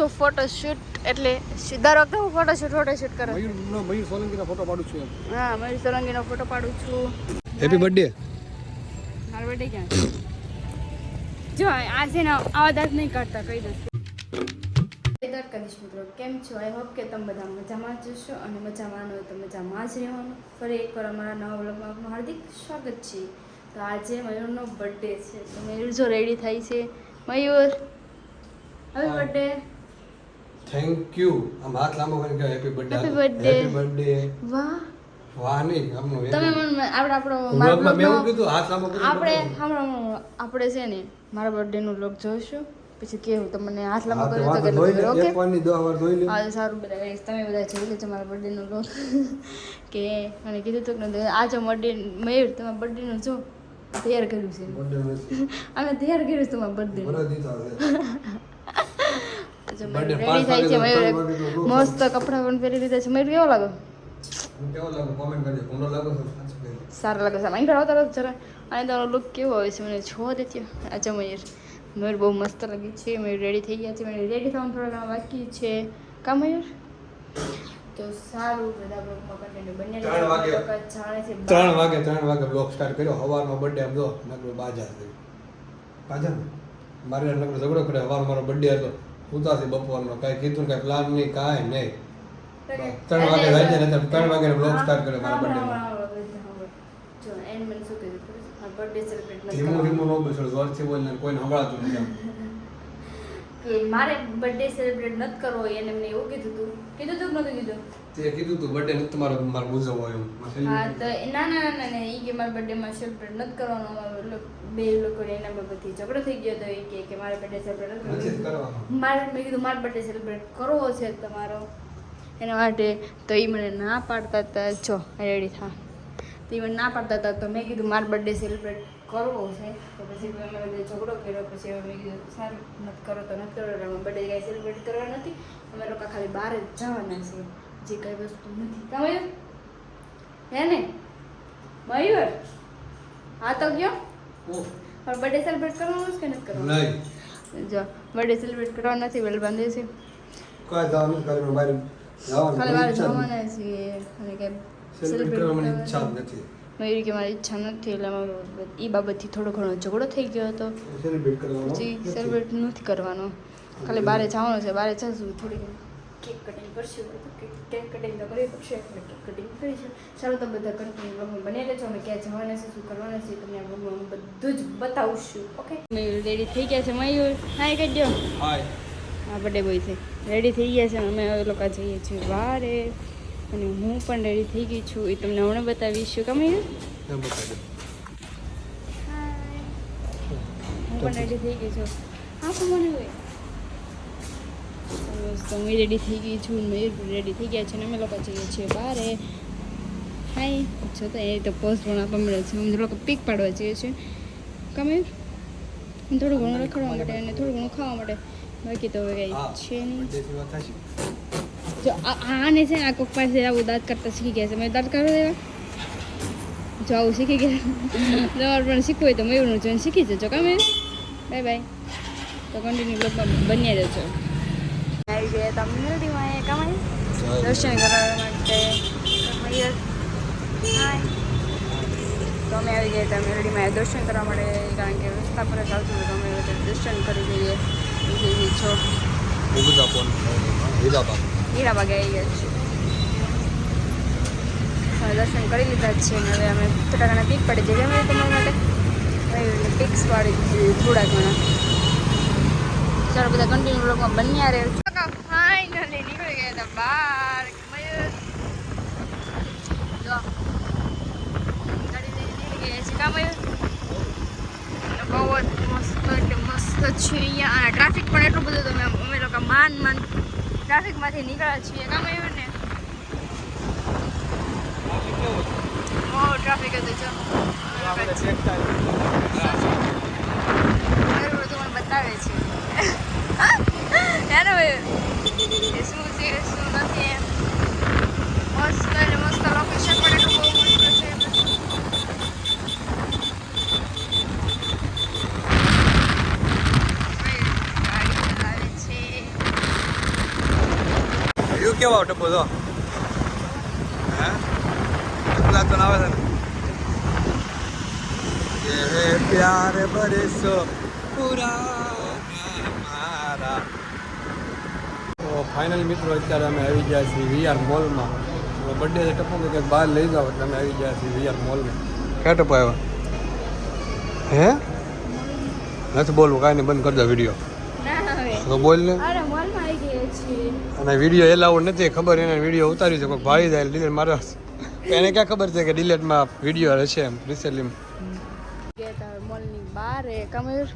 તો ફોટોશૂટ એટલે દર વખતે હું ફોટોશૂટ ફોટોશૂટ કરું મયુર નો મયુર સોલંકીનો ફોટો પાડું છું હા મયુર સોલંકીનો ફોટો પાડું છું. હેપી બર્થડે મારો બર્થડે ક્યાં જો આ છે ને આવા દાંત નહીં કાઢતા કહી દઉં. કરીશ મિત્રો કેમ છો? આઈ હોપ કે તમે બધા મજામાં જ જશો અને મજામાં ન હોય તો મજામાં જ રહેવાનું. ફરી એકવાર અમારા નવા વ્લોગમાં આપનું હાર્દિક સ્વાગત છે. તો આજે મયુરનો બર્થડે છે. તો મયુર જો રેડી થાય છે? મયુર હવે બર્થડે થેન્ક યુ આમ હાથ લાંબો કરીને કહે હેપી બર્થડે. હેપી બર્થડે વાહ. વાહ નહીં આમનું તમે મને આપણે આપણો મારા મેં એવું કીધું હાથ લાંબો કરીને આપણે હમણાં આપણે છે ને મારા બર્થડેનું વ્લોગ જોઈશું. પછી કેવું તમને હાથ લાંબો હા, તે તો કે ઓકે એક વારની દસ વાર જોઈ લે. હા સારું બધા તમે બધા જોઈ લેજો મારા બર્થડેનું વ્લોગ. કે મને કીધું હતું કે. આ જો બર્થડે મયુર તમારા બર્થડેનું જો તૈયાર કર્યું છે. અમે તૈયાર કર્યું છે તમારા બર્થડે રેડી થાય છે મયુર મસ્ત કપડાં પણ પહેરી લીધા છે. મયુર કેવો લાગે. સારા લાગે છે. અહીં આવતા રહો જરા. અને તમારો લુક કેવો આવે છે? મને છો. દેતી આ મયુર મયુર બહુ મસ્ત લાગે છે. મયુર રેડી થઈ ગયા છે. મયુર રેડી થવાનું થોડા ઘણા બાકી છે. કા મયુર તો સારું. બધા બ્લોગમાં કન્ટિન્યુ બને ત્રણ વાગે. ત્રણ વાગે ત્રણ વાગે બ્લોગ સ્ટાર્ટ કર્યો. સવારનો બર્થડે આમ જો નકરો બાજા ને? મારે નકરો ઝઘડો કરે સવાર મારો બર્થડે હતો. ઉતારથી બપોરનો કાંઈ કીધું કાંઈ પ્લાન નહીં કાંઈ નહીં ત્રણ વાગે રાજ્ય ને ત્રણ વાગે બ્લોગ સ્ટાર્ટ કર્યો મારા બર્થડે છે? ધીમું. ધીમું નો બેસો જોરથી બોલ ને કોઈને સંભળાતું નથી. કે મારે બર્થડે સેલિબ્રેટ નથી કરવો એને મને એવું કીધું હતું કીધું તું નતું કીધું? તે કીધું તું બર્થડે નથી તમારો મારો ઉજવવો એમ. હા તો ના ના ના ના એ કે મારા બર્થડે માં સેલિબ્રેટ નથી કરવાનો. બે લોકો એના બાબતથી ઝઘડો થઈ ગયો તો એ કે કે મારે બર્થડે સેલિબ્રેટ નથી કરવાનો. મારે મેં કીધું મારા બર્થડે સેલિબ્રેટ કરવો છે તમારો. એના માટે તો એ મને ના પાડતા હતા. જો રેડી થા. તો એ ના પાડતા હતા. તો મેં કીધું મારો બર્થડે સેલિબ્રેટ કરવો છે. તો પછી મેં ઝઘડો કર્યો. પછી હવે મેં કીધું સારું નથી કરો તો નથી કરો. અમે બર્થડે કાંઈ સેલિબ્રેટ કરવા નથી. અમે લોકો ખાલી બહાર જ જવાના છીએ. જે કાંઈ વસ્તુ નથી. કા મયુર હે ને? મયુર હા તો ગયો પણ બર્થડે સેલિબ્રેટ કરવાનો છે કે નથી કરવાનો? જો બર્થડે સેલિબ્રેટ કરવાનો નથી વેલ બાંધે છે. કોઈ જવાનું ખાલી મારે જવાનું ખાલી. જવાના છીએ. અને કે Celebrate કરવાની ઈચ્છા જ નથી. મયુરી કે મારી ઈચ્છા નથી એટલે અમારો એ બાબતથી થોડો ઘણો ઝઘડો થઈ ગયો હતો. સેલિબ્રેટ કરવાનો? પછી. સેલિબ્રેટ નથી કરવાનો. ખાલી બારે જવાનું છે બારે જશું થોડી. કેક કટિંગ કરશું. કેક કટિંગ તો કરી પડશે કેક કટિંગ કરીશું. સારું તો બધા કન્ટિન્યુ બ્લોગમાં બને રહેજો. અમે ક્યાં જવાના છે શું કરવાના છે તમને બ્લોગમાં બધું જ બતાવશું. ઓકે? મયુર રેડી થઈ ગયા છે મયુર. હાય કહી દો. હાય આ બર્થડે બોય છે. રેડી થઈ ગયા છે અમે હવે લોકો જઈએ છીએ વારે અને હું પણ રેડી થઈ ગઈ છું. એ તમને હમણાં બતાવીશું. એમ હું પણ રેડી થઈ ગઈ છું. હા પણ મને હોય તો હું રેડી થઈ ગઈ છું. મયુર રેડી થઈ ગયા છે ને અમે લોકો જઈએ છીએ બહાર હાય જો તો એ તો પોસ્ટ પણ આપવા મળે છે. અમે લોકો પીક પાડવા જઈએ છીએ. કમે થોડું ઘણું રખડવા માટે અને થોડું ઘણું ખાવા માટે. બાકી તો હવે કંઈ છે નહીં. જો આ- આને છે ને આ કોક પાસે આવું દાંત કરતા શીખી ગયા છે મેં દાંત કરો દેવા જો આવું શીખી ગયા તમારે પણ શીખવું હોય તો મયુરનું જોઈને શીખી જજો ગમે બાય બાય તો કન્ટિન્યુ બ્લોગમાં બન્યા જજો આવી ગયા તમે મેલડીમાં કમાય દર્શન કરવા માટે મયુર હાય તો અમે આવી ગયા હતા મેરડીમાં દર્શન કરવા માટે કારણ કે રસ્તા પર જ આવતું હતું તો અમે દર્શન કરી લઈએ એવી છો હીરાબાગ આવી ગયા છીએ. દર્શન કરી લીધા છે અને હવે અમે થોડા ઘણા પીક પડી જઈએ અમે તમારા માટે પીક્સ પાડી દીધી થોડા ઘણા. ચાલો બધા કન્ટિન્યુ બ્લોગમાં બન્યા રહે. ફાઇનલી નીકળી ગયા હતા બહાર. જો. છે બહુ જ મસ્ત, એટલે મસ્ત છે અહીંયા. ટ્રાફિક પણ એટલું બધું તમે અમે લોકો માન માન ટ્રાફિકમાંથી નીકળ્યા છીએ. કામ આવ્યું ને? બહુ ટ્રાફિક હતું જો અમે લોકો બરોબર બધું મને બતાવે છે યાર હવે એ શું છે શું નથી એમ મસ્ત એટલે મસ્ત લોકેશન પણ એટલું બહુ મસ્ત છે ગાડી ચલાવે છે કેવા ટપો તો હે કેટલા તો આવે છે ને ये है प्यार बरसो पुराना मारा તો ફાઇનલ મિત્રો અત્યારે અમે આવી ગયા છીએ વીઆર મોલમાં બર્થડે છે ટપુ કંઈક બહાર લઈ જાઓ એટલે અમે આવી ગયા છીએ વીઆર મોલમાં ક્યાં ટપુ આવ્યા હે નથી બોલવું કાંઈ નહીં બંધ કરી દો વિડીયો ના હવે તો બોલ ને અરે મોલમાં આવી ગયા છીએ અને વિડીયો એલાઉડ નથી ખબર એને વિડીયો ઉતારી છે કોઈ ભાળી જાય ડિલેટ મારે એને ક્યાં ખબર છે કે ડિલેટમાં વીડિયો આવે છે એમ રિસેલિમ મોલની બહાર એ કમર.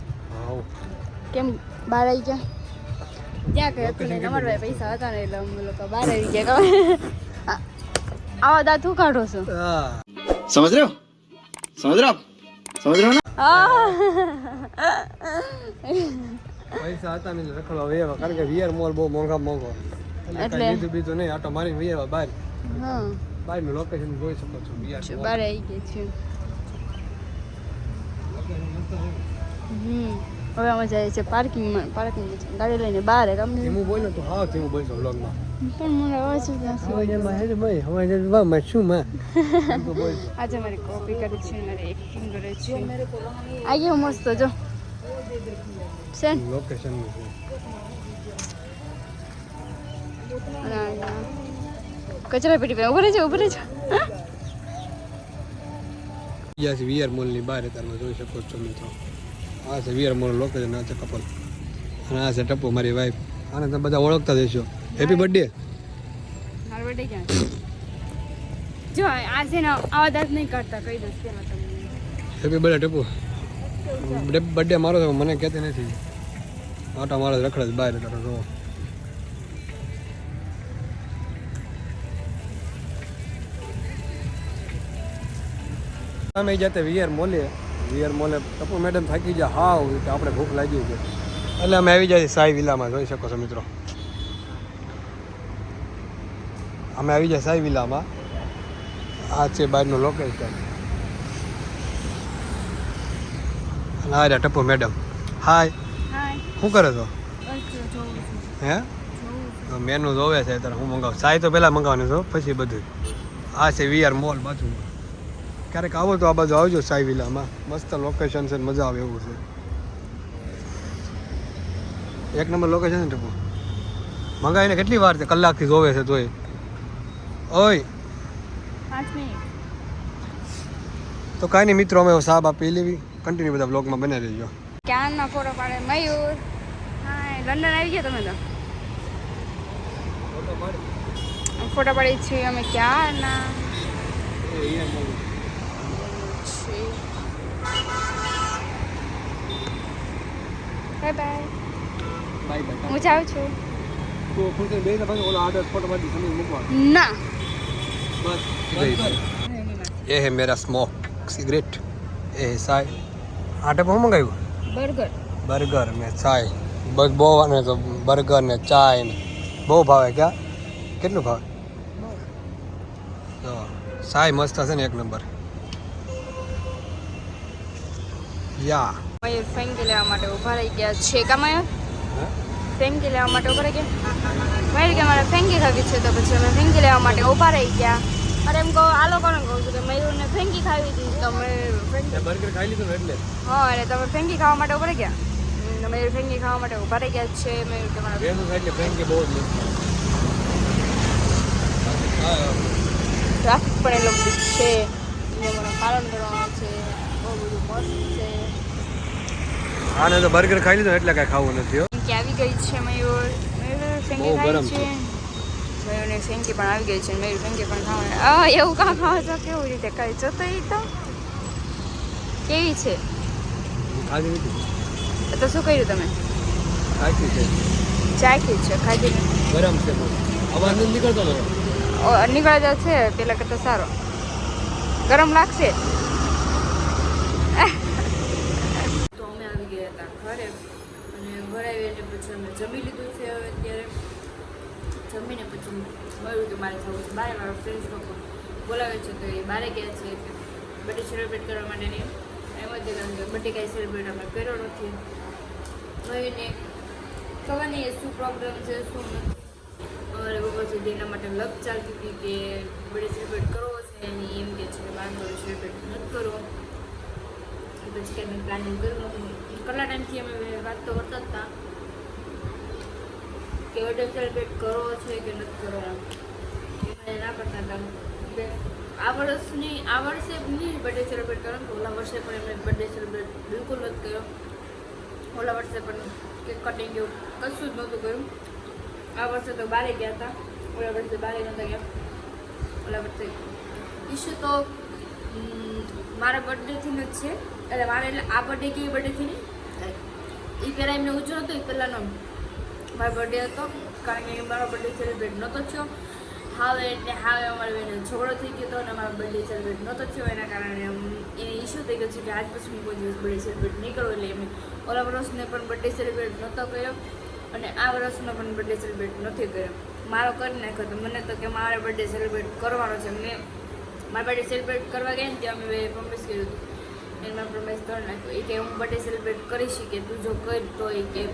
કેમ બહાર આવી ગયા? ક્યાં કે હતું ને ભાઈ પૈસા હતા ને એટલે અમે લોકો બહાર આવી ગયા કમર આવા દા તું કાઢો છો. સમજ રહ્યો? સમજ રહ્યો? સમજ રહ્યો ને? પૈસા હતા ને રખડવા વેવા કારણ કે વીઆર મોલ બહુ મોંઘા મોંઘો. એટલે બીજું બીજું નહીં આટો મારી વેવા બહાર. હા. બહારનું લોકેશન જોઈ શકો છો વીઆર જો બહાર આવી ગયા છે હમ હવે અમે જઈએ છે પાર્કિંગમાં પાર્કિંગમાં છે ગાડી લઈને બહાર હે હું બોલો તો હા ધીમું બોલશો બ્લોગમાં પણ મને અવાજ જ નથી શું માં આજે મારી કોપી કરી છે મારી એક્ટિંગ કરે છે આ ગયો મસ્ત જો છે ને? લોકેશન કચરા પેટી પાસે ઊભો રહેજો ઊભો રહેજો. ગયા છે વીઆર મોલની બહાર તમે જોઈ શકો છો મિત્રો. આ છે વીઆર મોલ લોકેશન આ છે કપલ અને આ છે ટપ્પો મારી વાઈફ આને તમે બધા ઓળખતા જશો હેપી બર્થડે મારો બર્થડે ક્યાં જો આ છે ને આવા દાંત નહીં કાઢતા કહી દઉં પેલા તમને. Happy birthday Tapu. બર્થડે મારો મને કહેતી નથી. આટા મારો રખડે છે બહાર તારો અમે જાતે વીઆર મોલે. વીઆર મોલે ટપુ મેડમ થાકી જાય હાવ કે આપણે ભૂખ લાગી છે એટલે અમે આવી જાય સાઈ વિલામાં જોઈ શકો છો મિત્રો. અમે આવી જાય સાઈ વિલામાં. આ છે બહારનું લોકેશન અને આ ટપુ મેડમ. હાય. શું કરે છું? હે? મેનુ જોવે છે ત્યારે હું મંગાવું સાઈ તો પહેલાં મંગાવવાનું છું પછી બધું. આ છે વીઆર મોલ બાજુમાં. ક્યારેક આવો તો આ બાજુ આવજો સાઈ વિલામાં. મસ્ત લોકેશન છે મજા આવે એવું છે. એક નંબર લોકેશન છે ટપુ. મંગાવીને કેટલી વાર છે? કલાકથી જોવે છે તોય. ઓય. તો કાંઈ નહીં મિત્રો અમે સાહેબ આપી લેવી. કન્ટિન્યુ બધા બ્લોગમાં બને રહીજો. ક્યાંના ફોટો પાડે? મયુર. લંડન આવી ગયા તમે તો? ફોટો પાડી. છીએ અમે ક્યાંના? એ હે મેરા સ્મોક સિગરેટ એ હે સાય આટે બહુ મંગાવ્યું? બર્ગર ને ચાય બહુ અને બર્ગર ને ચાય ને. બહુ ભાવે ક્યાં? કેટલું ભાવે? તો સાય મસ્ત હશે ને એક નંબર. યા. મયુર ફેંકી લેવા માટે ઊભા રહી ગયા છે. કા મયુર ફેંકી લેવા માટે ઊભા રહી ગયા? મયુર કે મારે ફેંકી ખાવી છે તો પછી અમે ફેંકી લેવા માટે ઊભા રહી ગયા. અરે એમ કહો આ લોકોને કહું છું કે મયુરને ફેંકી ખાવી હતી તો મયુર ફેંકી બર્ગર ખાઈ લીધું એટલે? હા અને તમે ફેંકી ખાવા માટે ઊભા રહી ગયા? મયુર ફેંકી ખાવા માટે ઊભા રહી ગયા છે. મયુર કે મારે એટલે ફ્રેન્કી બહુ જ ટ્રાફિક પણ એટલો બધું છે. નિયમોનું પાલન કરવાનું છે. બહુ બધું મસ્ત. આને તો બર્ગર ખાઈ લીધો એટલે કાંઈ ખાવું નથી આવી ગઈ છે મયુર. મયુર ફેંકી ખાઈ છે? મયુરને ફેંકી પણ આવી ગઈ છે મયુર ફેંકી પણ ખાવા આ એવું કાં ખાવ છો કેવું રીતે ખાઈ? છો તો એ તો. કેવી છે? ખાધી નથી. તો શું કર્યું તમે? ખાધી છે. ચાખી છે ખાધી ગરમ છે અવાજ નથી નીકળતો મારો. ઓ, નીકળે તો છે પેલા કરતા સારો. ગરમ લાગશે તો અમે આવી ગયા હતા ઘરે અને ઘરે પછી અમે જમી લીધું છે હવે અત્યારે. જમીને પછી મળ્યું કે મારે જવું છે. બારે મારા ફ્રેન્ડ્સ લોકો બોલાવે છે તો એ બારે ગયા છે બર્થડે સેલિબ્રેટ કરવા માટેની એમ જ કારણ કે બર્થડે કાંઈ સેલિબ્રેટ અમે કર્યો નથી. મયુરને ખબર નહીં શું પ્રોબ્લેમ છે, શું અમારે બપોર સુધી એના માટે લગ ચાલતી હતી કે બર્થડે સેલિબ્રેટ કરવો છે એની એમ કે છે બાંધો સેલિબ્રેટ નથી કરવો. પછી કંઈ પ્લાનિંગ કર્યું નહોતું કેટલા ટાઈમથી અમે વાત તો કરતા હતા. કે બર્થડે સેલિબ્રેટ કરવો છે કે નથી કરવો એમ ના કરતા હતા કે આ વર્ષની આ વર્ષે નહીં બર્થડે સેલિબ્રેટ કરો ઓલા વર્ષે પણ એમણે બર્થડે સેલિબ્રેટ બિલકુલ નથી કર્યો. ઓલા વર્ષે પણ કેક કટિંગ એવું કશું જ નહોતું કર્યું. આ વર્ષે તો બારે ગયા હતા. ઓલા વર્ષે બારે નહોતા ગયા. ઓલા વર્ષે. ઈશ્યુ તો મારા બર્થડેથી જ છે. એટલે મારે એટલે આ બર્થડે કેવી બર્થડેથી નહીં એ પહેલાં એમને ઉજવો હતો એ પહેલાંનો. મારો બર્થડે હતો. કારણ કે મારો બર્થડે સેલિબ્રેટ નહોતો થયો. હાવે એટલે હાવે અમારી બેન ઝઘડો થઈ ગયો હતો અને મારો બર્થડે સેલિબ્રેટ નહોતો થયો. એના કારણે એને ઇશ્યુ થઈ ગયો છે કે આજ પછી હું કોઈ દિવસ બર્થડે સેલિબ્રેટ નહીં કરું. એટલે એમ ઓલા વર્ષને પણ બર્થડે સેલિબ્રેટ નહોતો કર્યો અને આ વર્ષનો પણ બર્થડે સેલિબ્રેટ નથી કર્યો. મારો કરી નાખ્યો તો મને તો કે મારે બર્થડે સેલિબ્રેટ કરવાનો છે. મેં મારા બર્થડે સેલિબ્રેટ કરવા ગયા ને ત્યાં અમે પ્રોમિસ કર્યું હતું. એને મારા પ્રોમિસ કરી નાખ્યું. એ કે હું બર્થડે સેલિબ્રેટ કરી શકીએ. તું જો કર તો એ કે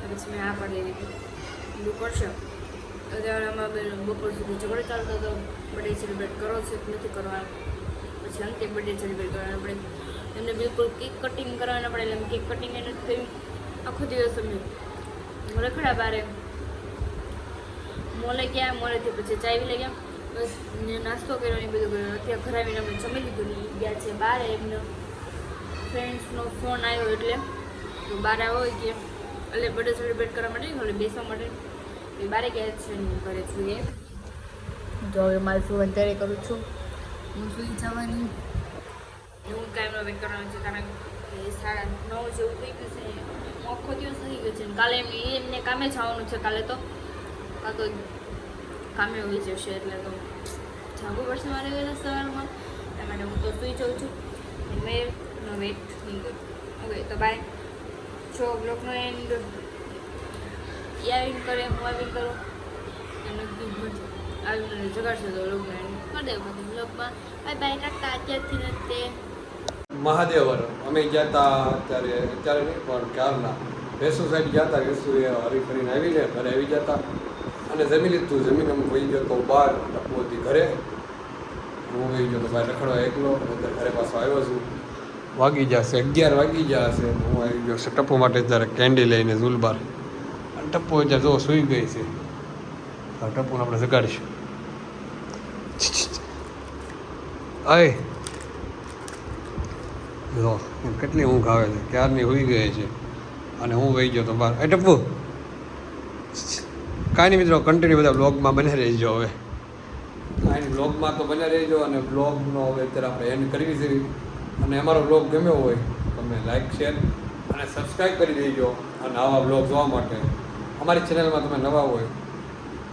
પછી મેં આ પાડી દીધી તું કરશે. અત્યારે અમારા બે બપોર સુધી ઝઘડો ચાલતો હતો. બર્થડે સેલિબ્રેટ કરો છે કે નથી કરવાનો પછી અંતે બર્થડે સેલિબ્રેટ કરવાનો આપણે એમને બિલકુલ કેક કટિંગ કરવાના પડે. એટલે કેક કટિંગ એ થયું. આખો દિવસ અમે રખડા બારે. મોલે ગયા, મોલેથી પછી ચાવી લઈ ગયા. બસ નાસ્તો કર્યો ને બધું કર્યું. અત્યારે ઘરે આવીને અમે જમી લીધું ગયા છે બારે. એમનો ફ્રેન્ડ્સનો ફોન આવ્યો એટલે. તો બારે હોય કે એટલે બર્થડે સેલિબ્રેટ કરવા માટે ઘરે બેસવા માટે. એ બારે ગયા છે ઘરે છું એ જો હવે મારે શું અત્યારે કરું છું. હું સુઈ જવાની. હું કાંઈ વેટ કરવાનું છે કારણ કે સાડા નવ જેવું થઈ ગયું છે. આખો દિવસ થઈ ગયો છે કાલે એમ એમને કામે જવાનું છે કાલે તો. કાં તો કામે હોઈ જશે એટલે તો જાગવું પડશે મારે વહેલા સવારમાં. એટલા માટે હું તો સુઈ જાઉં છું. મેં નો વેટ નહીં ઓકે તો બાય જો બ્લોગનો એન્ડ યાવીન કરે, હું આવીને કરું. અને આવી મને જગાડશે તો બ્લોગનો એન્ડ કરી દેવું બધું બ્લોગમાં બાય બાય ટાટા અત્યારથી ને તે. મહાદેવર અમે ગયા હતા અત્યારે અત્યારે નહીં, પણ ક્યારના વેસુ સાઈડ ગયા હતા વેસુ એ હરી ફરીને આવીને ઘરે આવી હતા અને જમી લીધું, જમીન અમે વહી ગયો તો બહાર ટપુ હતી ઘરે. હું વહી ગયો તો બહાર રખડવા એકલો અત્યારે ઘરે પાછો આવ્યો છું. વાગી જશે, અગિયાર વાગી જશે. હું આવી ગયો છે ટપ્પો માટે જ્યારે કેન્ડી લઈને ઝુલબાર. અને ટપ્પો અત્યારે જો સૂઈ ગઈ છે. ટપ્પુને આપણે જગાડીશું. અય જો કેટલી ઊંઘ આવે છે. ક્યારની હોઈ ગઈ છે. અને હું વહી ગયો તો બહાર. એ ટપ્પુ કાંઈ નહીં મિત્રો કન્ટિન્યુ બધા બ્લોગમાં બને રહેજો હવે. કાંઈ બ્લોગમાં તો બને રહેજો અને બ્લોગનો હવે અત્યારે આપણે એન્ડ કરવી છે. અને અમારો બ્લોગ ગમ્યો હોય તમે લાઇક શેર અને સબસ્ક્રાઈબ કરી દેજો અને આવા બ્લોગ જોવા માટે. અમારી ચેનલમાં તમે નવા હોય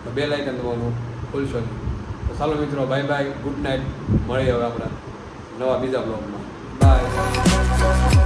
તો બે લાઇકન તમારું ખોલશો નહીં. તો ચાલો મિત્રો બાય બાય ગુડ નાઇટ મળીએ હવે આપણા નવા બીજા બ્લોગમાં બાય